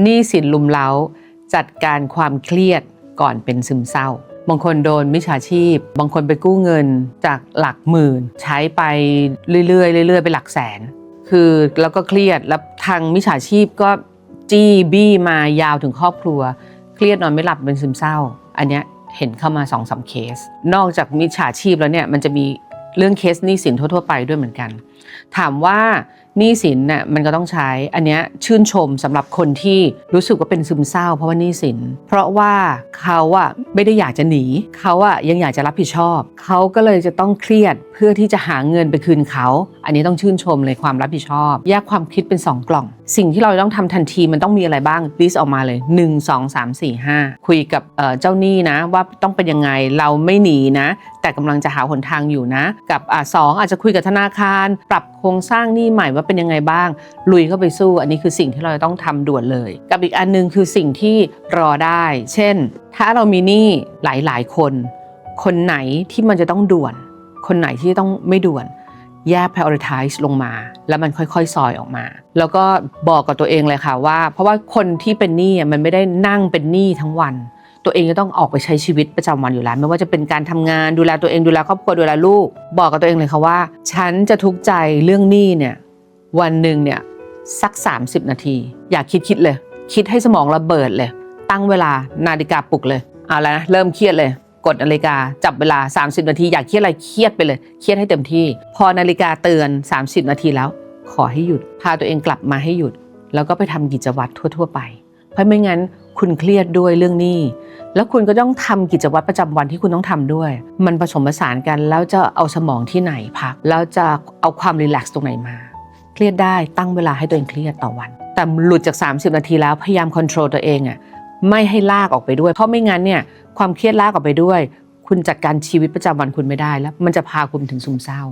หนี้สินลุมเล้า จัดการความเครียดก่อนเป็นซึมเศร้า บางคนโดนมิจฉาชีพ บางคนไปกู้เงินจากหลักหมื่น ใช้ไปเรื่อยๆเรื่อยๆไปหลักแสน คือแล้วก็เครียดแล้วทางมิจฉาชีพก็จี้บี้มายาวถึงครอบครัว เครียดนอนไม่หลับเป็นซึมเศร้า อันเนี้ยเห็นเข้ามา2อสเคส นอกจากมิจฉาชีพแล้วเนี่ยมันจะมีเรื่องเคสหนี้สินทั่วๆไปด้วยเหมือนกัน ถามว่า หนี้สินน่ะมันก็ต้องใช้ อันเนี้ยชื่นชมสำหรับคนที่รู้สึกว่าเป็นซึมเศร้า เพราะว่าหนี้สิน เพราะว่าเขาอะไม่ได้อยากจะหนี เขาอะยังอยากจะรับผิดชอบ เขาก็เลยจะต้องเครียดเพื่อที่จะหาเงินไปคืนเขาอันนี้ต้องชื่นชมเลยความรับผิดชอบ แยกความคิดเป็น 2 กล่อง สิ่งที่เราต้องทำทันทีมันต้องมีอะไรบ้างลิสต์ออกมาเลย 1 2 3 4 5 คุยกับเเจ้าหนี้นะ ว่าต้องเป็นยังไงเราไม่หนีนะ แต่กำลังจะหาหนทางอยู่นะ กับอะสองอาจจะคุยกับธนาคาร ปรับโครงสร้างหนี้ใหม่ว่าเป็นยังไงบ้าง ลุยเข้าไปสู้ อันนี้คือสิ่งที่เราจะต้องทำด่วนเลย กับอีกอันหนึงคือสิ่งที่รอได้ เช่น ถ้าเรามีหนี้หลายๆ คน คนไหนที่มันจะต้องด่วน คนไหนที่ต้องไม่ด่วน แยก prioritize ลงมา แล้วมันค่อยๆ ซอยออกมา แล้วก็บอกกับตัวเองเลยค่ะว่า เพราะว่าคนที่เป็นหนี้มันไม่ได้นั่งเป็นหนี้ทั้งวัน ตัวเองจะต้องออกไปใช้ชีวิตประจำวันอยู่แล้ว ไม่ว่าจะเป็นการทำงานดูแลตัวเองดูแลครอบครัวดูแลลูก บอกกับตัวเองเลยค่ะว่า ฉันจะทุกข์ใจเรื่องหนี้เนี่ยวันหนึ่งเนี่ยสัก 30 นาที อย่าคิดคิดเลย คิดให้สมองระเบิดเลย ตั้งเวลานาฬิกาปลุกเลยเอาล้วนะเริ่มเครียดเลย กดนาฬิกาจับเวลา 30 นาทีอยากเครียดอะไรเครียดไปเลย เครียดให้เต็มที่ พอนาฬิกาเตือน 30 นาทีแล้ว ขอให้หยุด พาตัวเองกลับมาให้หยุด แล้วก็ไปทำกิจวัตรทั่ว ๆ ไป เพราะไม่งั้นคุณเครียดด้วยเรื่องนี้ แล้วคุณก็ต้องทำกิจวัตรประจำวันที่คุณต้องทำด้วย มันผสมผสานกันแล้วจะเอาสมองที่ไหนพัก แล้วจะเอาความรีแลกซ์ตรงไหนมา เครียดได้ตั้งเวลาให้ตัวเองเครียดต่อวัน แต่หลุดจาก 30 นาทีแล้วพยายามควบคุมตัวเองอะ ไม่ให้ลากออกไปด้วย เพราะไม่งั้นเนี่ยความเครียดลากออกไปด้วย คุณจัดการชีวิตประจำวันคุณไม่ได้แล้ว มันจะพาคุณถึงซึมเศร้า